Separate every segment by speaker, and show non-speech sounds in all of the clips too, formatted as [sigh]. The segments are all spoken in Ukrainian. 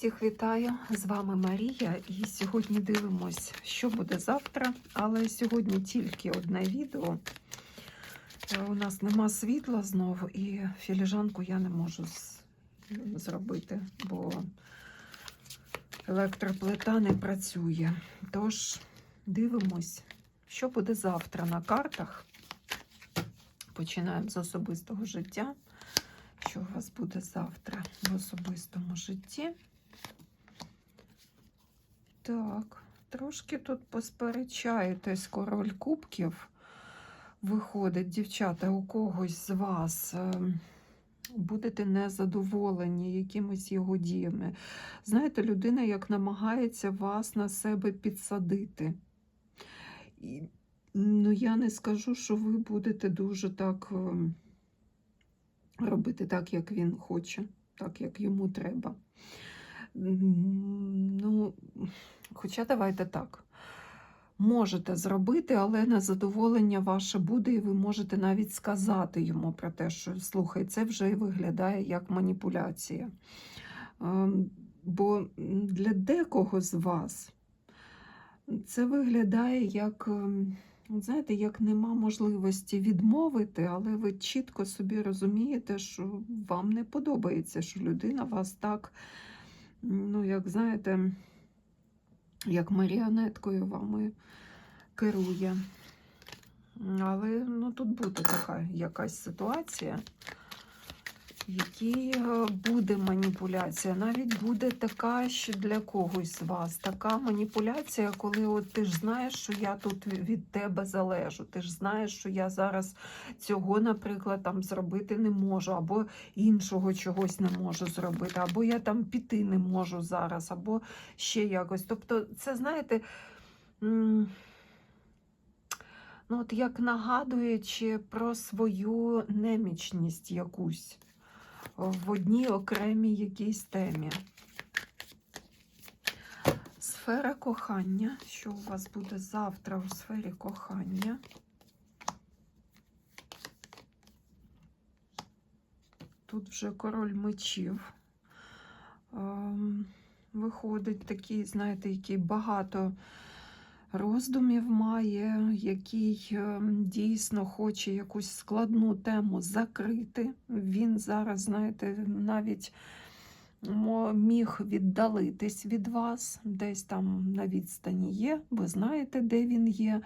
Speaker 1: Всіх вітаю! З вами Марія, і сьогодні дивимось, що буде завтра. Але сьогодні тільки одне відео. Е, У нас нема світла знову, і філіжанку я не можу зробити, бо електроплита не працює. Тож дивимось, що буде завтра на картах. Починаємо з особистого життя. Що у вас буде завтра в особистому житті? Так, трошки тут посперечаєтесь, король кубків. Виходить, дівчата, у когось з вас е, будете незадоволені якимись його діями. Знаєте, людина як намагається вас на себе підсадити. І, ну, я не скажу, що ви будете дуже так. е, робити так, як він хоче, так, як йому треба. Ну, хоча давайте так. Можете зробити, але незадоволення ваше буде, і ви можете навіть сказати йому про те, що слухай, це вже виглядає як маніпуляція. Ем, Бо для декого з вас це виглядає як. ем, Знаєте, як нема можливості відмовити, але ви чітко собі розумієте, що вам не подобається, що людина вас так, ну, як знаєте, як маріонеткою вами керує. Але ну, тут буде така якась ситуація, в якій е, буде маніпуляція. Навіть буде така, що для когось з вас. Така маніпуляція, коли от ти ж знаєш, що я тут від тебе залежу. Ти ж знаєш, що я зараз цього, наприклад, там зробити не можу, або іншого чогось не можу зробити, або я там піти не можу зараз, або ще якось. Тобто, це знаєте. Ну, от як нагадуючи про свою немічність якусь в одній окремій якійсь темі. Сфера кохання. Що у вас буде завтра у сфері кохання? Тут вже король мечів. Ем, Виходить такий, знаєте, який багато роздумів має, який ем, дійсно хоче якусь складну тему закрити. Він зараз, знаєте, навіть міг віддалитись від вас, десь там на відстані є, ви знаєте, де він є.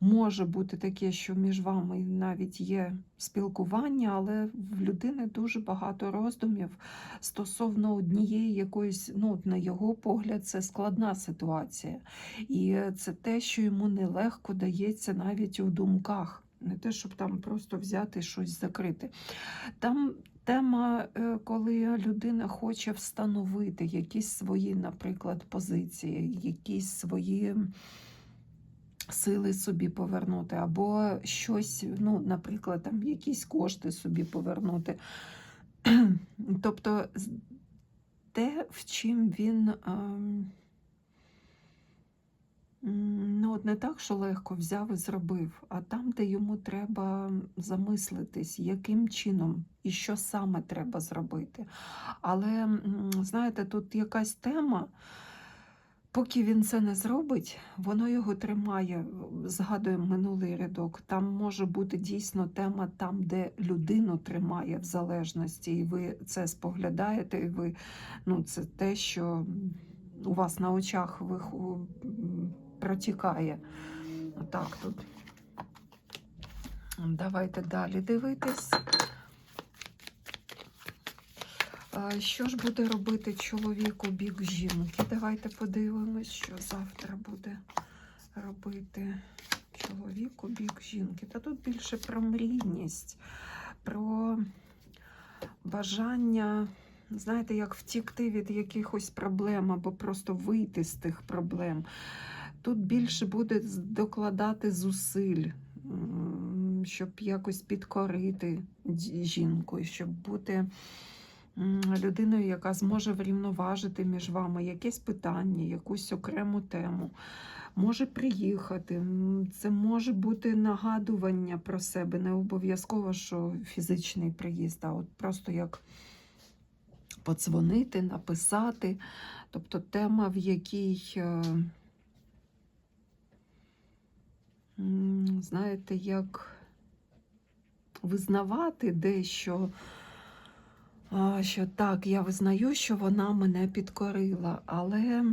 Speaker 1: Може бути таке, що між вами навіть є спілкування, але в людини дуже багато роздумів стосовно однієї якоїсь, ну, на його погляд, це складна ситуація. І це те, що йому нелегко дається навіть у думках. Не те, щоб там просто взяти щось закрити. Там тема, е, коли людина хоче встановити якісь свої, наприклад, позиції, якісь свої сили собі повернути, або щось, ну, наприклад, там якісь кошти собі повернути. [clears throat] Тобто те, в чим він. Ну, от не так, що легко взяв і зробив, а там, де йому треба замислитись, яким чином і що саме треба зробити. Але, знаєте, тут якась тема, поки він це не зробить, воно його тримає. Згадуємо минулий рядок. Там може бути дійсно тема там, де людину тримає в залежності, і ви це споглядаєте, і ви, ну, це те, що у вас на очах м, протікає. Отак тут. Давайте далі дивитись. Що ж буде робити чоловік у бік жінки? Давайте подивимось, що завтра буде робити чоловік у бік жінки. Та тут більше про мрійність, про бажання, знаєте, як втікти від якихось проблем або просто вийти з тих проблем. Тут більше буде докладати зусиль, щоб якось підкорити жінку, щоб бути людиною, яка зможе врівноважити між вами якесь питання, якусь окрему тему. Може приїхати, це може бути нагадування про себе, не обов'язково, що фізичний приїзд, а от просто як подзвонити, написати. Тобто тема, в якій, е, м, знаєте, як визнавати дещо, що так, я визнаю, що вона мене підкорила, але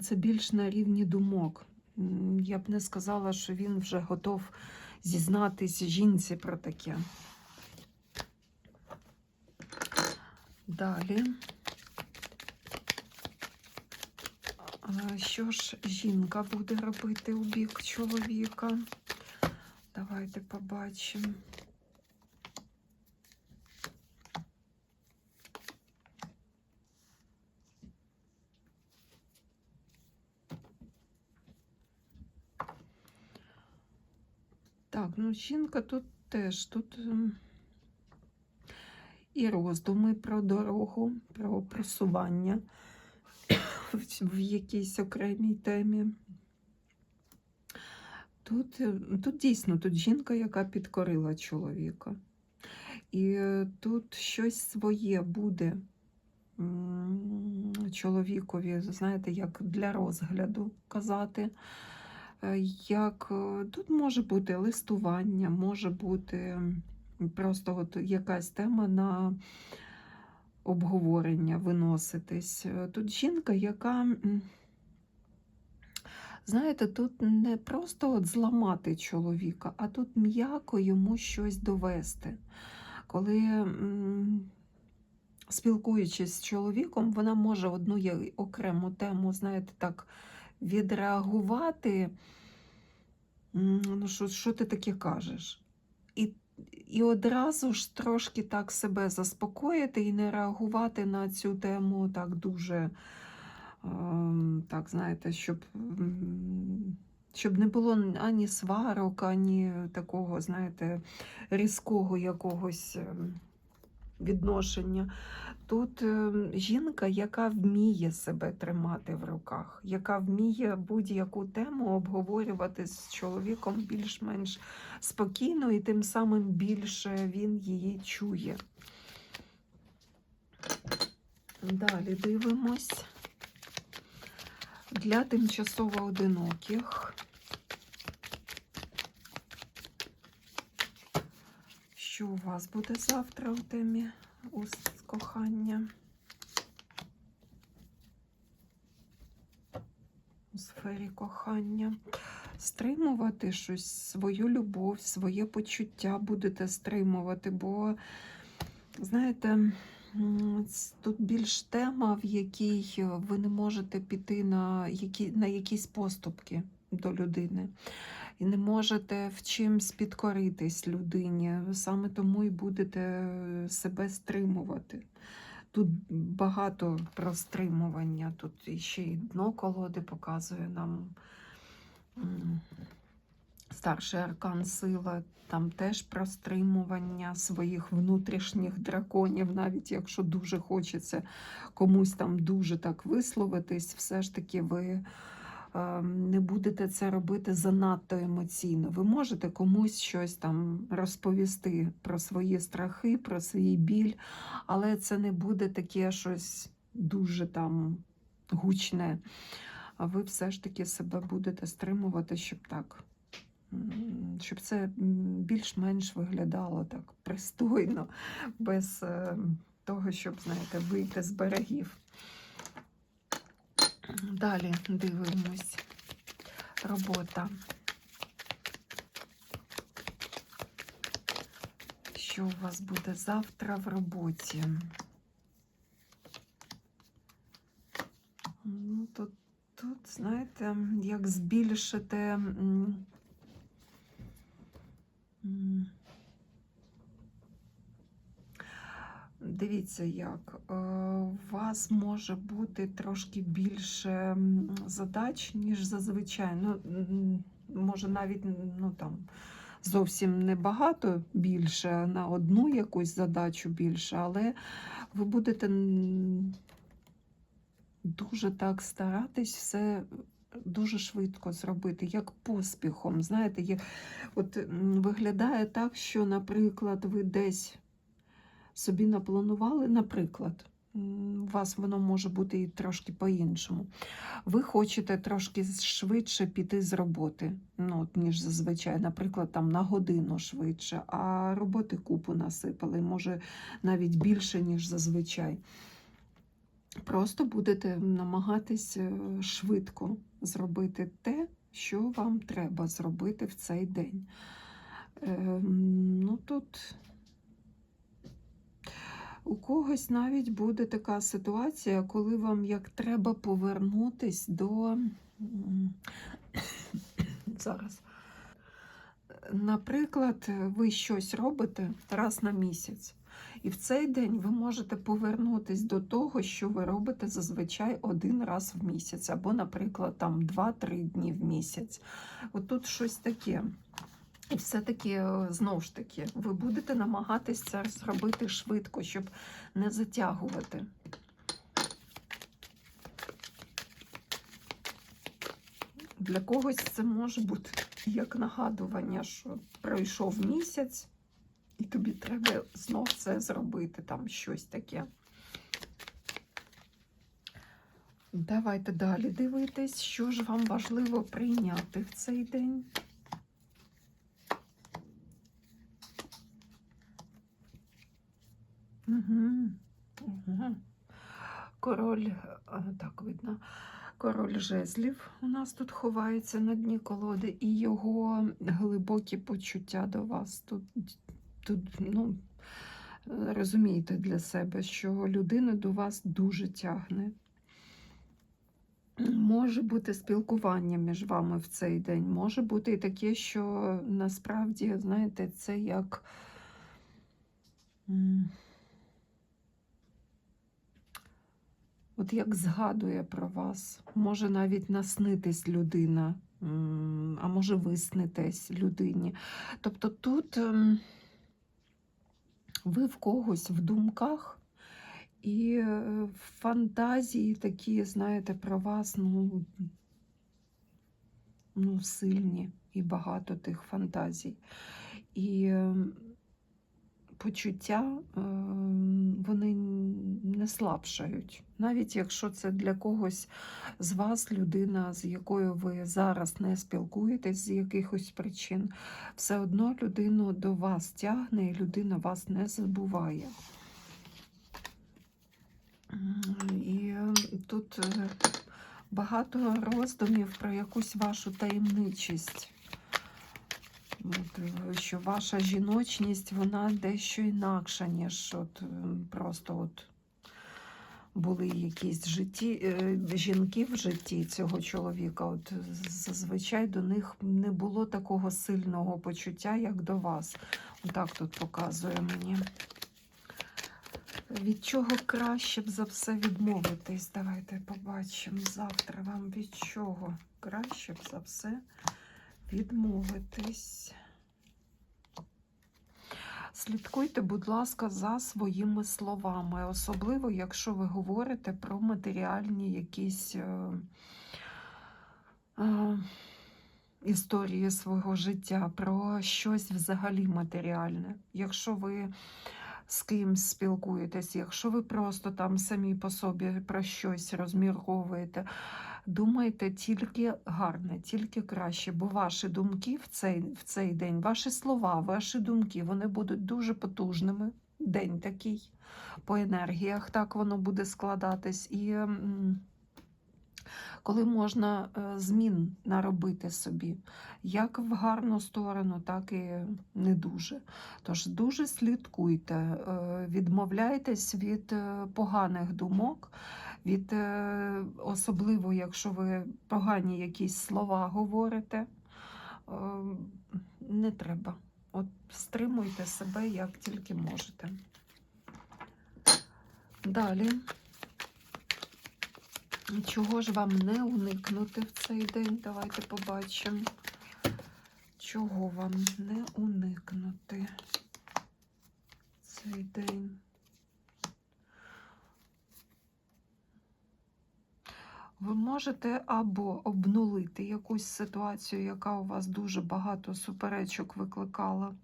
Speaker 1: це більш на рівні думок. Я б не сказала, що він вже готов зізнатись жінці про таке. Далі. А, Що ж жінка буде робити у бік чоловіка? Давайте побачимо. Так, ну жінка тут теж тут ем, і роздуми про дорогу, про просування в, якійсь окремій темі. Тут, е, тут дійсно тут жінка, яка підкорила чоловіка. І е, тут щось своє буде чоловікові, знаєте, як для розгляду казати. Е, Як тут може бути листування, може бути просто от якась тема на обговорення виноситись. Е, Тут жінка, яка, знаєте, тут не просто от зламати чоловіка, а тут м'яко йому щось довести. Коли спілкуючись з чоловіком, вона може одну окрему тему, знаєте, так відреагувати. Ну, що, що ти таке кажеш? І, і одразу ж трошки так себе заспокоїти і не реагувати на цю тему так дуже, ем, так, знаєте, щоб, щоб не було ані сварок, ані такого, знаєте, різкого якогось ем, відношення. Тут ем, жінка, яка вміє себе тримати в руках, яка вміє будь-яку тему обговорювати з чоловіком більш-менш спокійно, і тим самим більше він її чує. Далі дивимось. Для тимчасово одиноких. Що у вас буде завтра у темі уст кохання? У сфері кохання. Стримувати щось, свою любов, своє почуття будете стримувати, бо, знаєте, тут більш тема, в якій ви не можете піти на, які, на якісь поступки до людини. І не можете в чимсь підкоритись людині. Саме тому і будете себе стримувати. Тут багато про стримування. Тут ще й дно колоди показує нам старший аркан сила. Там теж про стримування своїх внутрішніх драконів, навіть якщо дуже хочеться комусь там дуже так висловитись, все ж таки ви е, не будете це робити занадто емоційно. Ви можете комусь щось там розповісти про свої страхи, про свій біль, але це не буде таке щось дуже там гучне. А ви все ж таки себе будете стримувати, щоб так. Щоб це більш-менш виглядало так пристойно, без е, того, щоб, знаєте, вийти з берегів. Далі дивимось. Робота. Що у вас буде завтра в роботі? Ну, тут, тут, знаєте, як збільшити. Дивіться, як е, у вас може бути трошки більше задач, ніж зазвичай. Ну, може, навіть ну, там, зовсім небагато більше, на одну якусь задачу більше, але ви будете дуже так старатись все дуже швидко зробити, як поспіхом. Знаєте, є, от виглядає так, що, наприклад, ви десь собі напланували, наприклад, у вас воно може бути і трошки по-іншому. Ви хочете трошки швидше піти з роботи, ну, ніж зазвичай, наприклад, там на годину швидше, а роботи купу насипали, може навіть більше, ніж зазвичай. Просто будете намагатись е, швидко зробити те, що вам треба зробити в цей день. Ем, ну тут у когось навіть буде така ситуація, коли вам як треба повернутись до [coughs] зараз. Наприклад, ви щось робите раз на місяць, і в цей день ви можете повернутись до того, що ви робите зазвичай один раз в місяць, або, наприклад, там 2-3 дні в місяць. От тут щось таке. І все-таки, е, знову ж таки, ви будете намагатися це зробити швидко, щоб не затягувати. Для когось це може бути як нагадування, що пройшов місяць, і тобі треба знов це зробити, там щось таке. Давайте далі дивитись, що ж вам важливо прийняти в цей день. Король, так видно, король жезлів у нас тут ховається на дні колоди, і його глибокі почуття до вас. Тут, тут ну, розумієте для себе, що людина до вас дуже тягне. Може бути спілкування між вами в цей день, може бути і таке, що насправді, знаєте, це як. От як згадує про вас, може навіть наснитись людина, а може виснитесь людині. Тобто тут ем, ви в когось в думках і е, фантазії такі, знаєте, про вас, ну, ну сильні і багато тих фантазій. І ем, почуття е, вони не слабшають. Навіть якщо це для когось з вас людина, з якою ви зараз не спілкуєтесь з якихось причин, все одно людину до вас тягне і людина вас не забуває. І е, тут е, багато роздумів про якусь вашу таємничість. От, е, що ваша жіночність вона дещо інакша, ніж от, просто от були якісь житті, е, жінки в житті цього чоловіка. От, зазвичай до них не було такого сильного почуття, як до вас. Отак тут показує мені. Від чого краще б за все відмовитись? Давайте побачимо завтра вам від чого краще б за все відмовитись. Слідкуйте, будь ласка, за своїми словами, особливо, якщо ви говорите про матеріальні якісь е, е, історії свого життя, про щось взагалі матеріальне. Якщо ви з кимсь спілкуєтесь, якщо ви просто там самі по собі про щось розмірковуєте, думайте тільки гарне, тільки краще, бо ваші думки в цей, в цей день, ваші слова, ваші думки, вони будуть дуже потужними. День такий по енергіях, так воно буде складатись. І коли можна е, змін наробити собі, як в гарну сторону, так і не дуже. Тож дуже слідкуйте, е, відмовляйтесь від е, поганих думок, від е, особливо, якщо ви погані якісь слова говорите, е, не треба. От стримуйте себе як тільки можете. Далі. Чого ж вам не уникнути в цей день? Давайте побачимо. Чого вам не уникнути в цей день? Ви можете або обнулити якусь ситуацію, яка у вас дуже багато суперечок викликала.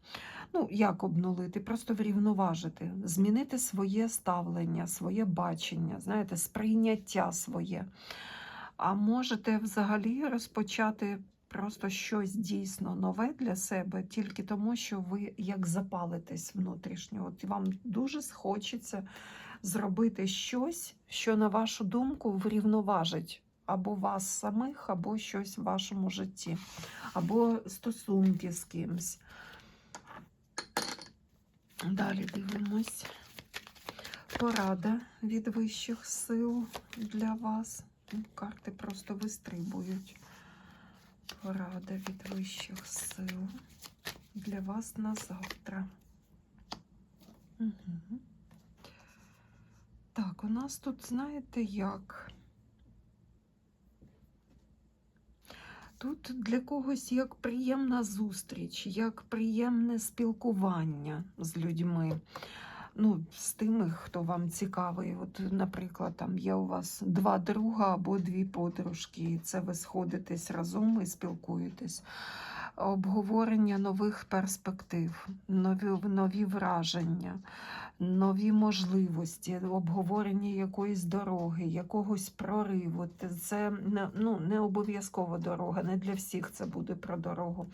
Speaker 1: Ну, як обнулити? Просто врівноважити, змінити своє ставлення, своє бачення, знаєте, сприйняття своє. А можете взагалі розпочати просто щось дійсно нове для себе, тільки тому, що ви як запалитесь внутрішньо. От вам дуже схочеться зробити щось, що, на вашу думку, врівноважить або вас самих, або щось в вашому житті, або стосунки з кимсь. Далі дивимось. Порада від вищих сил для вас. Ну, Карти просто вистрибують. Порада від вищих сил для вас на завтра. Угу. Так, у нас тут, знаєте, як? Тут для когось як приємна зустріч, як приємне спілкування з людьми. Ну, з тими, хто вам цікавий. От, наприклад, там є у вас два друга або дві подружки, це ви сходитесь разом і спілкуєтесь. Обговорення нових перспектив, нові, нові враження, нові можливості, обговорення якоїсь дороги, якогось прориву. Це ну, не обов'язково дорога, не для всіх це буде про дорогу.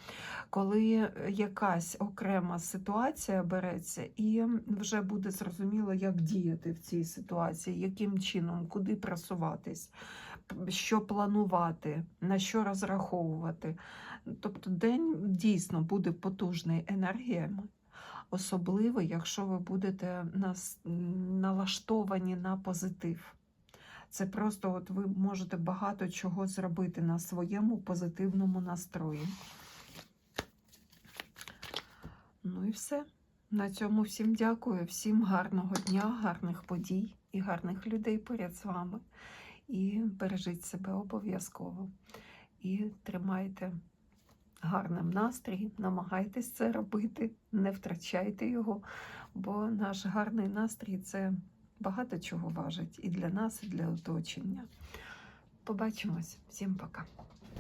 Speaker 1: Коли якась окрема ситуація береться, і вже буде зрозуміло, як діяти в цій ситуації, яким чином, куди просуватись, що планувати, на що розраховувати. Тобто день дійсно буде потужний енергіями, особливо, якщо ви будете налаштовані на позитив. Це просто от ви можете багато чого зробити на своєму позитивному настрої. Ну і все. На цьому всім дякую. Всім гарного дня, гарних подій і гарних людей поряд з вами. І бережіть себе обов'язково. І тримайте гарним настрій, намагайтесь це робити, не втрачайте його, бо наш гарний настрій це багато чого важить і для нас, і для оточення. Побачимось. Всім пока.